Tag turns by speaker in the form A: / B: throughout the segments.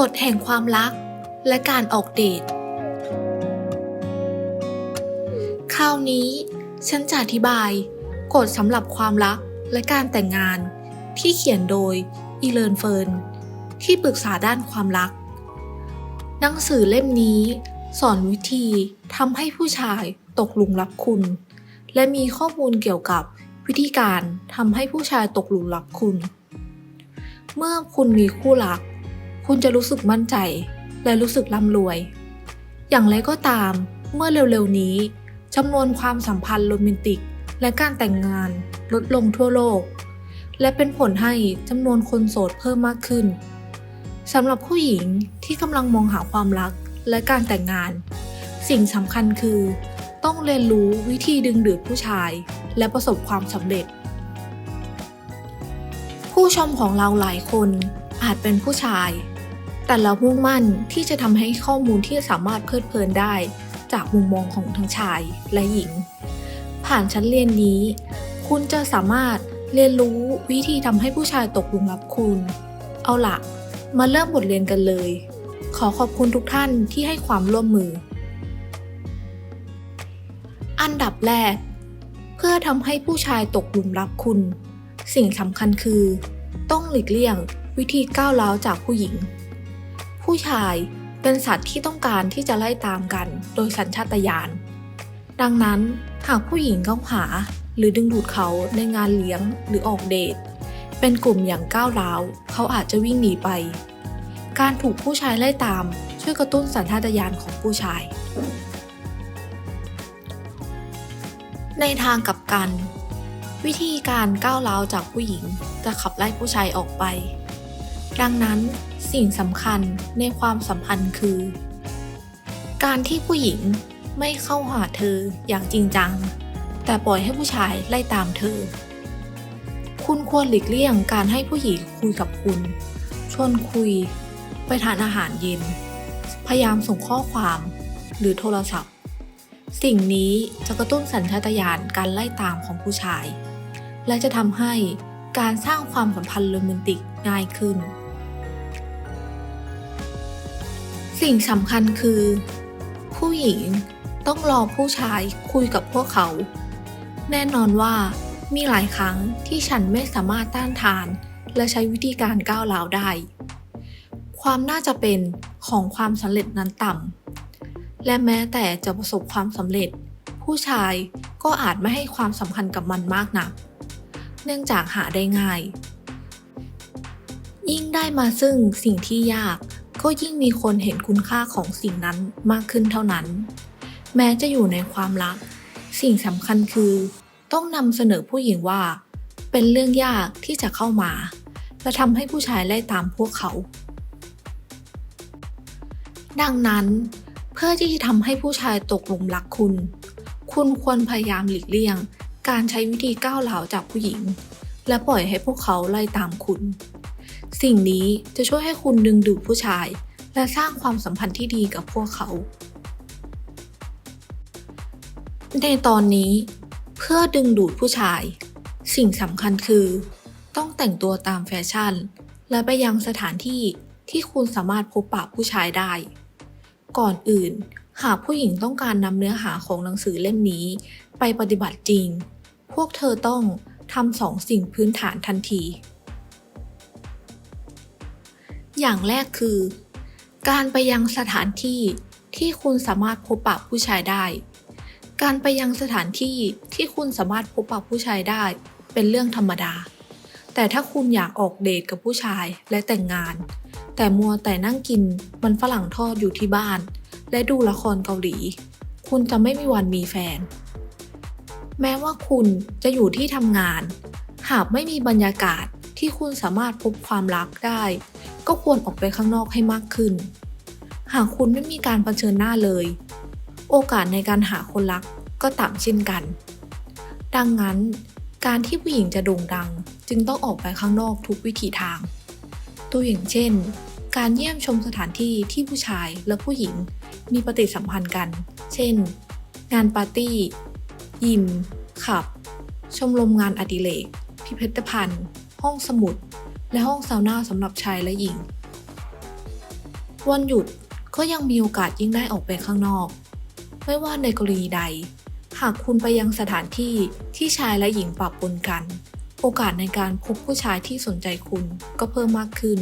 A: กฎแห่งความรัก และการออกเดท คราวนี้ฉันจะอธิบาย กฎสำหรับความรักและการแต่งงาน ที่เขียนโดยอีเลนเฟิร์นที่ปรึกษาด้านความรัก หนังสือเล่มนี้สอนวิธีทำให้ผู้ชายตกหลุมรักคุณ และมีข้อมูลเกี่ยวกับวิธีการทำให้ผู้ชายตกหลุมรักคุณ เมื่อคุณมีคู่รัก คุณจะรู้สึกมั่นใจ และรู้สึกร่ำรวย อย่างไรก็ตาม เมื่อเร็วๆนี้จำนวนความสัมพันธ์โรแมนติก และการแต่งงานลดลงทั่วโลก และเป็นผลให้จำนวนคนโสดเพิ่มมากขึ้นสำหรับผู้หญิงที่กำลังมองหาความรักและการแต่งงาน สิ่งสำคัญคือ ต้องเรียนรู้วิธีดึงดูดผู้ชาย และประสบความสำเร็จ ผู้ชมของเราหลายคนอาจเป็นผู้ชาย แต่เรามุ่งมั่นที่จะทำให้ข้อมูลที่สามารถเพลิดเพลินได้ จากมุมมองของทั้งชายและหญิง ผ่านชั้นเรียนนี้ คุณจะสามารถเรียนรู้วิธีทำให้ผู้ชายตกหลุมรักคุณ เอาละมาเริ่มบทเรียนกันเลย ขอขอบคุณทุกท่านที่ให้ความร่วมมือ อันดับแรก เพื่อทำให้ผู้ชายตกหลุมรักคุณ สิ่งสำคัญคือ ต้องหลีกเลี่ยงวิธีก้าวร้าวจากผู้หญิง ผู้ชายเป็นสัตว์ที่ต้องการที่จะไล่ตามกัน โดยสัญชาตญาณ ดังนั้นหากผู้หญิงเข้าหาหรือดึงดูดเขาในงานเลี้ยงหรือออกเดท เป็นกลุ่มอย่างก้าวร้าว เขาอาจจะวิ่งหนีไป การถูกผู้ชายไล่ตาม ช่วยกระตุ้นสัญชาตญาณของผู้ชาย ในทางกลับกัน วิธีการก้าวร้าวจากผู้หญิงจะขับไล่ผู้ชายออกไป ดังนั้น สิ่งสำคัญในความสัมพันธ์คือ การที่ผู้หญิงไม่เข้าหาเธออย่างจริงจัง แต่ปล่อยให้ผู้ชายไล่ตามเธอ คุณควรหลีกเลี่ยงการให้ผู้หญิงคุยกับคุณ ชวนคุย ไปทานอาหารเย็น พยายามส่งข้อความ หรือโทรศัพท์ สิ่งนี้จะกระตุ้นสัญชาตญาณการไล่ตามของผู้ชาย และจะทำให้การสร้างความสัมพันธ์โรแมนติกง่ายขึ้น สิ่งสำคัญคือ ผู้หญิงต้องรอผู้ชายคุยกับพวกเขา แน่นอนว่ามีหลายครั้งที่ฉันไม่สามารถต้านทาน และใช้วิธีการก้าวร้าวได้ ความน่าจะเป็นของความสำเร็จนั้นต่ำและแม้แต่จะประสบความสำเร็จ ผู้ชายก็อาจไม่ให้ความสำคัญกับมันมากนัก เนื่องจากหาได้ง่าย ยิ่งได้มาซึ่งสิ่งที่ยาก ก็ยิ่งมีคนเห็นคุณค่าของสิ่งนั้นมากขึ้นเท่านั้น แม้จะอยู่ในความรัก สิ่งสำคัญคือ ต้องนำเสนอผู้หญิงว่า เป็นเรื่องยากที่จะเข้ามา และทำให้ผู้ชายไล่ตามพวกเขา ดังนั้น เพื่อที่จะทำให้ผู้ชายตกหลุมรักคุณ คุณควรพยายามหลีกเลี่ยง การใช้วิธีก้าวร้าจากผู้หญิง และปล่อยให้พวกเขาไล่ตามคุณ สิ่งนี้จะช่วยให้คุณดึงดูดผู้ชาย และสร้างความสัมพันธ์ที่ดีกับพวกเขา ในตอนนี้เพื่อดึงดูดผู้ชาย สิ่งสำคัญคือ ต้องแต่งตัวตามแฟชั่น และไปยังสถานที่ที่คุณสามารถพบปะผู้ชายได้ ก่อนอื่น หากผู้หญิงต้องการนำเนื้อหาของหนังสือเล่มนี้ ไปปฏิบัติจริง พวกเธอต้องทำสองสิ่งพื้นฐานทันที อย่างแรกคือ การไปยังสถานที่ที่คุณสามารถพบปะผู้ชายได้ การไปยังสถานที่ที่คุณสามารถพบปะผู้ชายได้ เป็นเรื่องธรรมดา แต่ถ้าคุณอยากออกเดทกับผู้ชายและแต่งงาน แต่มัวแต่นั่งกินมันฝรั่งทอดอยู่ที่บ้าน และดูละครเกาหลี คุณจะไม่มีวันมีแฟน แม้ว่าคุณจะอยู่ที่ทำงาน หากไม่มีบรรยากาศที่คุณสามารถพบความรักได้ ก็ควรออกไปข้างนอกให้มากขึ้น หากคุณไม่มีการเผชิญหน้าเลย โอกาสในการหาคนรักก็ต่ำเช่นกัน ดังนั้น การที่ผู้หญิงจะโด่งดังจึงต้องออกไปข้างนอกทุกวิถีทาง ตัวอย่างเช่น การเยี่ยมชมสถานที่ที่ผู้ชายและผู้หญิงมีปฏิสัมพันธ์กัน เช่น งานปาร์ตี้ ยิมขับ ชมรมงานอดิเรก พิพิธภัณฑ์ ห้องสมุด และห้องซาวน่าสำหรับชายและหญิง วันหยุดก็ยังมีโอกาสยิ่งได้ออกไปข้างนอก ไม่ว่าในกรณีใด หากคุณไปยังสถานที่ที่ชายและหญิงปะปนกัน โอกาสในการพบผู้ชายที่สนใจคุณก็เพิ่มมากขึ้น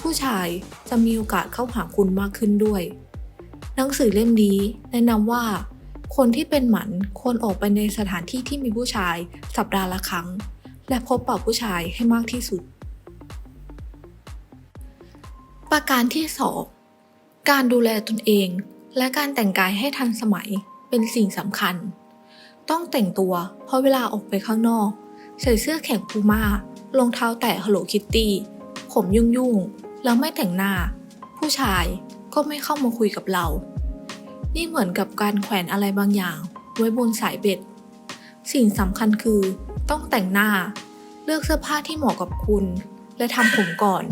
A: ผู้ชายจะมีโอกาสเข้าหาคุณมากขึ้นด้วย หนังสือเล่มนี้แนะนำว่า คนที่เป็นหมันควรออกไปในสถานที่ที่มีผู้ชายสัปดาห์ละครั้ง และพบปะผู้ชายให้มากที่สุด ประการที่2การดูแลตนเอง และการแต่งกายให้ทันสมัยเป็นสิ่งสำคัญ ต้องแต่งตัวเพราะเวลาออกไปข้างนอก ใส่เสื้อแขนพูม่ารองเท้าแตะฮัลโหลคิตตี้ผมยุ่งยุ่งแล้วไม่แต่งหน้า ผู้ชายก็ไม่เข้ามาคุยกับเรา นี่เหมือนกับการแขวนอะไรบางอย่าง ไว้บนสายเบ็ด สิ่งสำคัญคือต้องแต่งหน้า เลือกเสื้อผ้าที่เหมาะกับคุณ และทำผมก่อน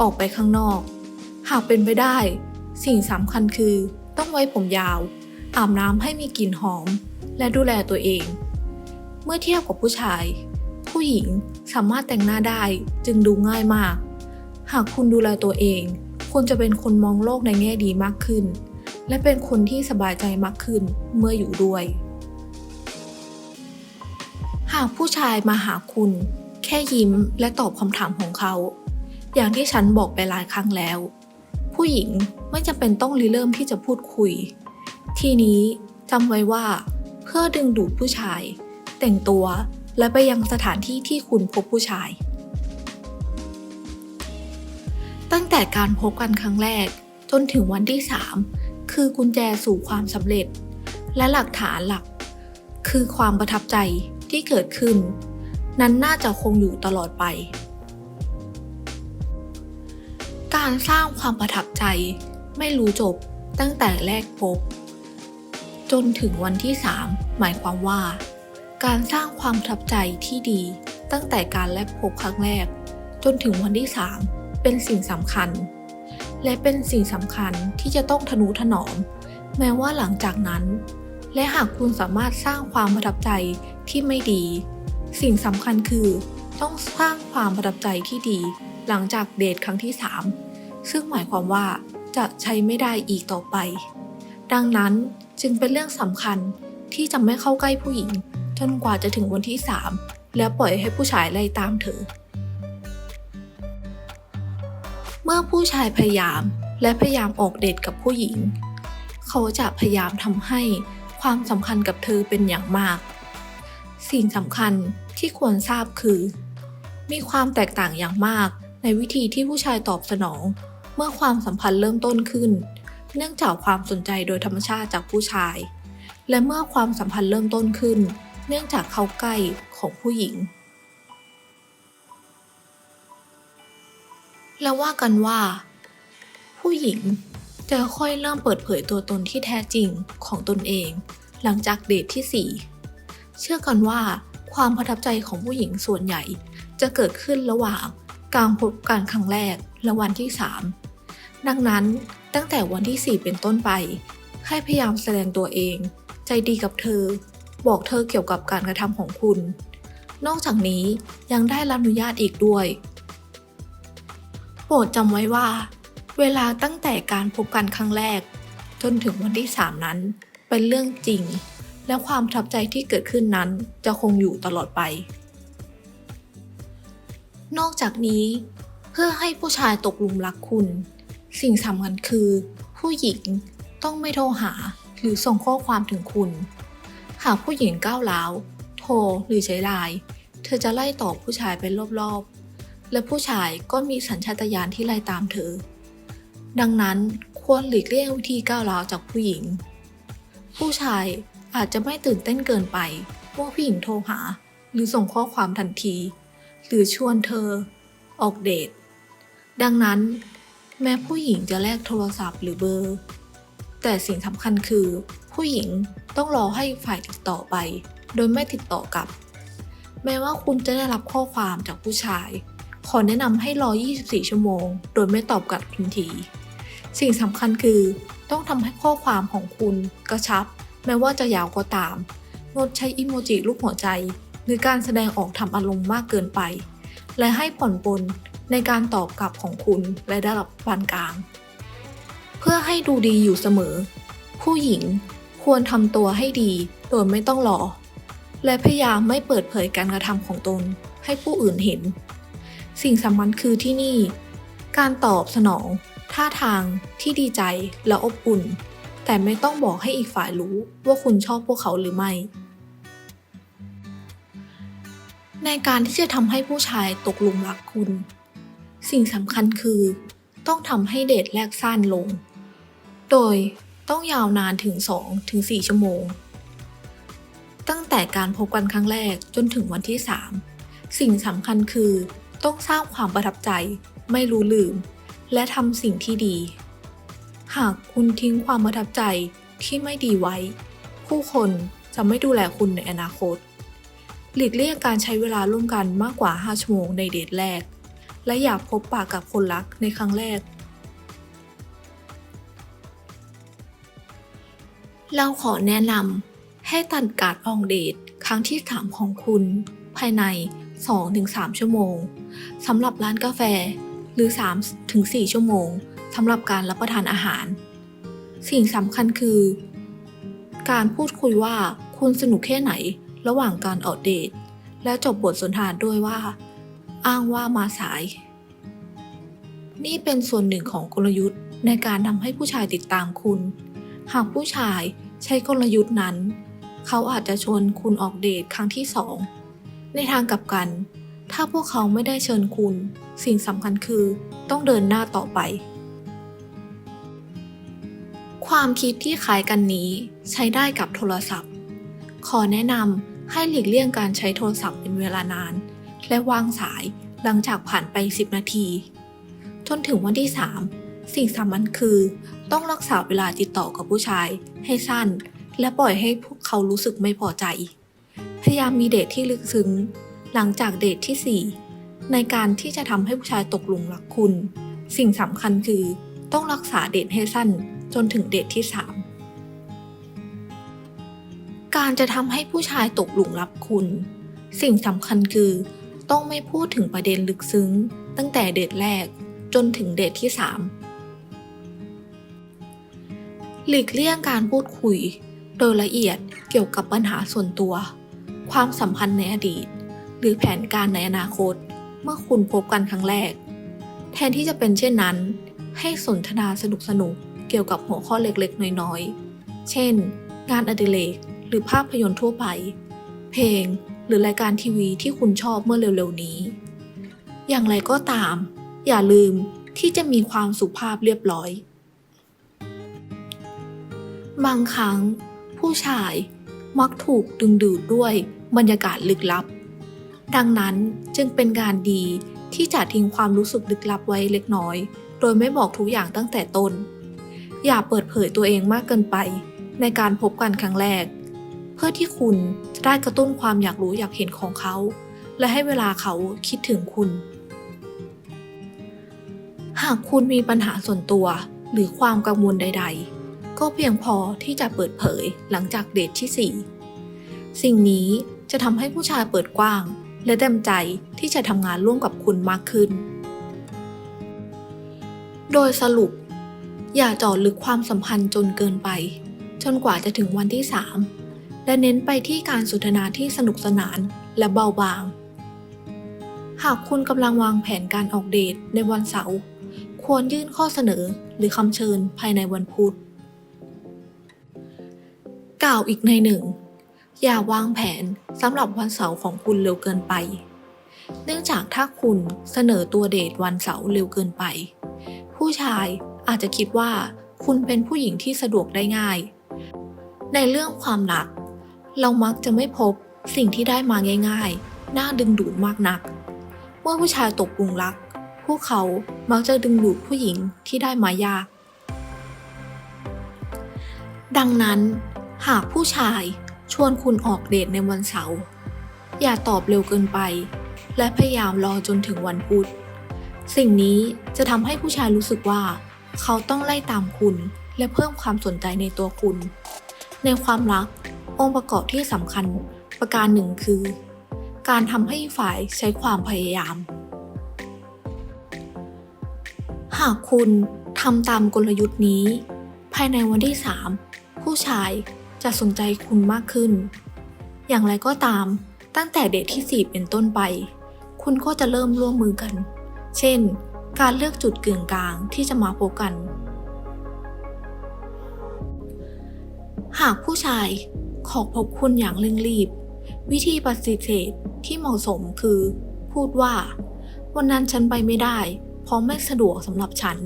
A: ออกไปข้างนอก หากเป็นไปได้ สิ่งสำคัญคือต้องไว้ผมยาว อาบน้ำให้มีกลิ่นหอม และดูแลตัวเอง เมื่อเทียบกับผู้ชาย ผู้หญิงสามารถแต่งหน้าได้จึงดูง่ายมาก หากคุณดูแลตัวเองคุณจะเป็นคนมองโลกในแง่ดีมากขึ้น และเป็นคนที่สบายใจมากขึ้นเมื่ออยู่ด้วย หากผู้ชายมาหาคุณ แค่ยิ้มและตอบคำถามของเขา อย่างที่ฉันบอกไปหลายครั้งแล้ว ผู้หญิงไม่จำเป็นต้องริเริ่มที่จะพูดคุย ทีนี้จำไว้ว่า เพื่อดึงดูดผู้ชาย แต่งตัวและไปยังสถานที่ที่คุณพบผู้ชาย ตั้งแต่การพบกันครั้งแรก จนถึงวันที่ 3 คือกุญแจสู่ความสำเร็จ และหลักฐานหลัก คือความประทับใจที่เกิดขึ้น นั้นน่าจะคงอยู่ตลอดไป การสร้างความประทับใจ ไม่รู้จบตั้งแต่แรกพบ จนถึงวันที่ 3 หมายความว่า การสร้างความประทับใจที่ดีตั้งแต่การแรกพบครั้งแรก จนถึงวันที่ 3 เป็นสิ่งสำคัญ และเป็นสิ่งสำคัญที่จะต้องทนุถนอม แม้ว่าหลังจากนั้น และหากคุณสามารถสร้างความประทับใจที่ไม่ดี สิ่งสำคัญคือต้องสร้างความประทับใจที่ดี หลังจากเดทครั้งที่ 3 ซึ่งหมายความว่าจะใช้ไม่ได้อีกต่อไป ดังนั้นจึงเป็นเรื่องสำคัญที่จะไม่เข้าใกล้ผู้หญิง จนกว่าจะถึงวันที่ 3 แล้วปล่อยให้ผู้ชายไล่ตามเธอ เมื่อผู้ชายพยายามและพยายามออกเดทกับผู้หญิง เขาจะพยายามทำให้ความสำคัญกับเธอเป็นอย่างมาก สิ่งสำคัญที่ควรทราบคือ มีความแตกต่างอย่างมากในวิธีที่ผู้ชายตอบสนอง เมื่อความสัมพันธ์เริ่มต้นขึ้น เนื่องจากความสนใจโดยธรรมชาติจากผู้ชาย และเมื่อความสัมพันธ์เริ่มต้นขึ้น เนื่องจากเขาใกล้ของผู้หญิง แล้วว่ากันว่า ผู้หญิงจะค่อยเริ่มเปิดเผยตัวตนที่แท้จริงของตนเอง หลังจากเดทที่ 4 เชื่อกันว่าความประทับใจของผู้หญิงส่วนใหญ่จะเกิดขึ้นระหว่างการพบกันครั้งแรกและวันที่ 3 ดังนั้นตั้งแต่วันที่ 4 เป็นต้นไปให้พยายามแสดงตัวเอง ใจดีกับเธอ บอกเธอเกี่ยวกับการกระทำของคุณ นอกจากนี้ยังได้รับอนุญาตอีกด้วย โปรดจำไว้ว่า เวลาตั้งแต่การพบกันครั้งแรก จนถึงวันที่ 3 นั้น เป็นเรื่องจริง และความทับใจที่เกิดขึ้นนั้นจะคงอยู่ตลอดไป นอกจากนี้ เพื่อให้ผู้ชายตกหลุมรักคุณ สิ่งสำคัญคือ ผู้หญิงต้องไม่โทรหาหรือส่งข้อความถึงคุณ หากผู้หญิงก้าวร้าว โทรหรือใช้ไลน์เธอจะไล่ตอบผู้ชายเป็นรอบๆ และผู้ชายก็มีสัญชาตญาณที่ไล่ตามเธอ ดังนั้นควรหลีกเลี่ยงวิธีก้าวร้าวจากผู้หญิง ผู้ชายอาจจะไม่ตื่นเต้นเกินไปเมื่อผู้หญิงโทรหา หรือส่งข้อความทันที หรือชวนเธอ ออกเดท ดังนั้น แม้ผู้หญิงจะแลกโทรศัพท์หรือเบอร์ แต่สิ่งสำคัญคือ ผู้หญิงต้องรอให้ฝ่ายติดต่อไป โดยไม่ติดต่อกลับ แม้ว่าคุณจะได้รับข้อความจากผู้ชาย ขอแนะนำให้รอ 24 ชั่วโมง โดยไม่ตอบกลับทันที สิ่งสำคัญคือ ต้องทำให้ข้อความของคุณกระชับ แม้ว่าจะยาวก็ตาม งดใช้อิโมจิรูปหัวใจ หรือการแสดงออกทำอารมณ์มากเกินไป และให้ผ่อนปลน ในการตอบกลับของคุณและได้รับปานกลาง เพื่อให้ดูดีอยู่เสมอ ผู้หญิงควรทำตัวให้ดีโดยไม่ต้องรอ และพยายามไม่เปิดเผยการกระทำของตนให้ผู้อื่นเห็น สิ่งสำคัญคือที่นี่ การตอบสนอง ท่าทางที่ดีใจและอบอุ่น แต่ไม่ต้องบอกให้อีกฝ่ายรู้ว่าคุณชอบพวกเขาหรือไม่ ในการที่จะทำให้ผู้ชายตกหลุมรักคุณ สิ่งสำคัญคือ ต้องทำให้เดทแรกสั้นลง โดยต้องยาวนานถึง2-4ชั่วโมง ตั้งแต่การพบกันครั้งแรกจนถึงวันที่ 3 สิ่งสำคัญคือ ต้องสร้างความประทับใจ ไม่รู้ลืม และทำสิ่งที่ดี หากคุณทิ้งความประทับใจที่ไม่ดีไว้ ผู้คนจะไม่ดูแลคุณในอนาคต หลีกเลี่ยงการใช้เวลาร่วมกันมากกว่า 5 ชั่วโมงในเดทแรก และอยากพบปากกับคนรักในครั้งแรก เราขอแนะนำให้ตัดการออกเดทครั้งที่ 3 ของคุณ ภายใน 2-3 ชั่วโมงสำหรับร้านกาแฟหรือ 3-4 ชั่วโมงสำหรับการรับประทานอาหาร สิ่งสำคัญคือ การพูดคุยว่าคุณสนุกแค่ไหนระหว่างการออกเดทและจบบทสนทนาด้วยว่า อ้างว่ามาสาย นี่เป็นส่วนหนึ่งของกลยุทธ์ในการทำให้ผู้ชายติดตามคุณ หากผู้ชายใช้กลยุทธ์นั้น เขาอาจจะชวนคุณออกเดทครั้งที่สอง ในทางกลับกัน ถ้าพวกเขาไม่ได้เชิญคุณ สิ่งสำคัญคือต้องเดินหน้าต่อไป ความคิดที่คล้ายกันนี้ใช้ได้กับโทรศัพท์ ขอแนะนำให้หลีกเลี่ยงการใช้โทรศัพท์เป็นเวลานาน และวางสายหลังจากผ่านไป 10 นาที จนถึงวันที่ 3 สิ่งสำคัญคือ ต้องรักษาเวลาติดต่อกับผู้ชาย ให้สั้น และปล่อยให้พวกเขารู้สึกไม่พอใจ พยายามมีเดทที่ลึกซึ้ง หลังจากเดทที่ 4 ในการที่จะทำให้ผู้ชายตกหลุมรักคุณ สิ่งสำคัญคือ ต้องรักษาเดทให้สั้น จนถึงเดทที่ 3 การจะทำให้ผู้ชายตกหลุมรักคุณ สิ่งสำคัญคือ ต้องไม่พูดถึงประเด็นลึกซึ้ง ตั้งแต่เดทแรกจนถึงเดทที่ 3 หลีกเลี่ยงการพูดคุย โดยละเอียดเกี่ยวกับปัญหาส่วนตัว ความสัมพันธ์ในอดีต หรือแผนการในอนาคต เมื่อคุณพบกันครั้งแรก แทนที่จะเป็นเช่นนั้น ให้สนทนาสนุกๆเกี่ยวกับหัวข้อเล็กๆ น้อยๆ เช่น งานอดิเรกหรือภาพยนตร์ทั่วไป เพลง หรือรายการทีวีที่คุณชอบเมื่อเร็วๆนี้ อย่างไรก็ตาม อย่าลืมที่จะมีความสุภาพเรียบร้อย บางครั้ง ผู้ชายมักถูกดึงดูดด้วยบรรยากาศลึกลับ ดังนั้นจึงเป็นการดีที่จะทิ้งความรู้สึกลึกลับไว้เล็กน้อย โดยไม่บอกทุกอย่างตั้งแต่ต้น อย่าเปิดเผยตัวเองมากเกินไปในการพบกันครั้งแรก เพื่อที่คุณ ได้กระตุ้นความอยากรู้อยากเห็นของเขา และให้เวลาเขาคิดถึงคุณ หากคุณมีปัญหาส่วนตัว หรือความกังวลใด ๆ ก็เพียงพอที่จะเปิดเผยหลังจากเดทที่ 4 สิ่งนี้จะทำให้ผู้ชายเปิดกว้าง และเต็มใจที่จะทำงานร่วมกับคุณมากขึ้น โดยสรุป อย่าเจาะลึกความสัมพันธ์จนเกินไป จนกว่าจะถึงวันที่ 3 และเน้นไปที่การสนทนาที่สนุกสนานและเบาบาง หากคุณกำลังวางแผนการออกเดทในวันเสาร์ควรยื่นข้อเสนอหรือคำเชิญภายในวันพุธ กล่าวอีกในหนึ่ง อย่าวางแผนสำหรับวันเสาร์ของคุณเร็วเกินไป เนื่องจากถ้าคุณเสนอตัวเดทวันเสาร์เร็วเกินไป ผู้ชายอาจจะคิดว่าคุณเป็นผู้หญิงที่สะดวกได้ง่าย ในเรื่องความรัก เรามักจะไม่พบสิ่งที่ได้มาง่าย ๆ น่าดึงดูดมากนัก เมื่อผู้ชายตกหลุมรัก พวกเขามักจะดึงดูดผู้หญิงที่ได้มายาก ดังนั้น หากผู้ชายชวนคุณออกเดทในวันเสาร์ อย่าตอบเร็วเกินไป และพยายามรอจนถึงวันพุธ สิ่งนี้จะทำให้ผู้ชายรู้สึกว่า เขาต้องไล่ตามคุณและเพิ่มความสนใจในตัวคุณ ในความรัก องค์ประกอบที่สำคัญประการหนึ่งคือ การทำให้ฝ่ายใช้ความพยายาม หากคุณทำตามกลยุทธ์นี้ ภายในวันที่ 3 ผู้ชายจะสนใจคุณมากขึ้น อย่างไรก็ตามตั้งแต่เดทที่ 4 เป็นต้นไป คุณก็จะเริ่มร่วมมือกัน เช่น การเลือกจุดกึ่งกลางที่จะมาพบกัน หากผู้ชาย ขอพบคุณอย่างเร่งรีบ วิธีปฏิเสธที่เหมาะสมคือ พูดว่า วันนั้นฉันไปไม่ได้ เพราะไม่สะดวกสำหรับฉัน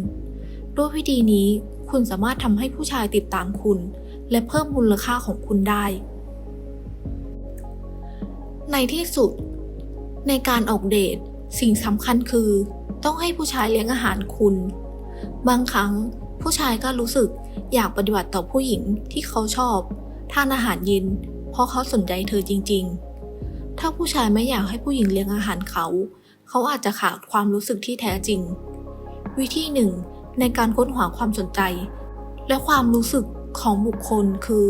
A: ด้วยวิธีนี้คุณสามารถทำให้ผู้ชายติดตามคุณ และเพิ่มมูลค่าของคุณได้ ในที่สุด ในการออกเดทสิ่งสำคัญคือ ต้องให้ผู้ชายเลี้ยงอาหารคุณ บางครั้งผู้ชายก็รู้สึกอยากปฏิบัติต่อผู้หญิงที่เขาชอบ ทานอาหารเย็น เพราะเขาสนใจเธอจริง ๆ ถ้าผู้ชายไม่อยากให้ผู้หญิงเลี้ยงอาหารเขา เขาอาจจะขาดความรู้สึกที่แท้จริง วิธีหนึ่งในการค้นหาความสนใจ และความรู้สึกของบุคคลคือ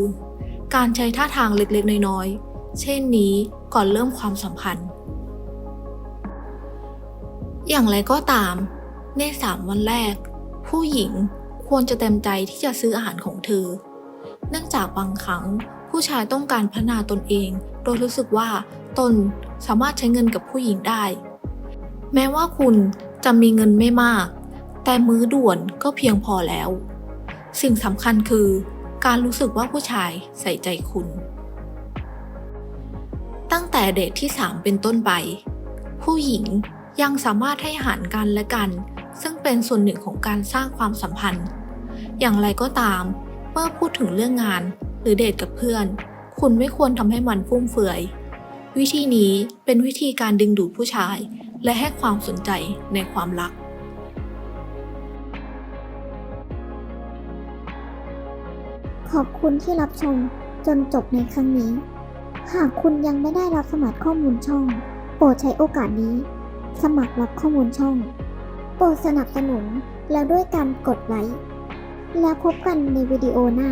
A: การใช้ท่าทางเล็กๆ น้อยๆ เช่นนี้ก่อนเริ่มความสัมพันธ์ อย่างไรก็ตาม ในสามวันแรก ผู้หญิงควรจะเต็มใจที่จะซื้ออาหารของเธอ เนื่องจากบางครั้ง ผู้ชายต้องการพัฒนาตนเอง โดยรู้สึกว่าตนสามารถใช้เงินกับผู้หญิงได้ แม้ว่าคุณจะมีเงินไม่มาก แต่มื้อด่วนก็เพียงพอแล้ว สิ่งสำคัญคือ การรู้สึกว่าผู้ชายใส่ใจคุณ ตั้งแต่เดทที่ 3 เป็นต้นไป ผู้หญิงยังสามารถให้อาหารกันและกัน ซึ่งเป็นส่วนหนึ่งของการสร้างความสัมพันธ์ อย่างไรก็ตาม เมื่อพูดถึงเรื่องงาน หรือเดทกับเพื่อน คุณไม่ควรทำให้มันฟุ่มเฟือย วิธีนี้เป็นวิธีการดึงดูดผู้ชาย และให้ความสนใจในความรัก
B: ขอบคุณที่รับชมจนจบในครั้งนี้ หากคุณยังไม่ได้รับสมัครข้อมูลช่อง โปรดใช้โอกาสนี้ สมัครรับข้อมูลช่อง โปรดสนับสนุนแล้วด้วยการกดไลค์ แล้วพบกันในวิดีโอหน้า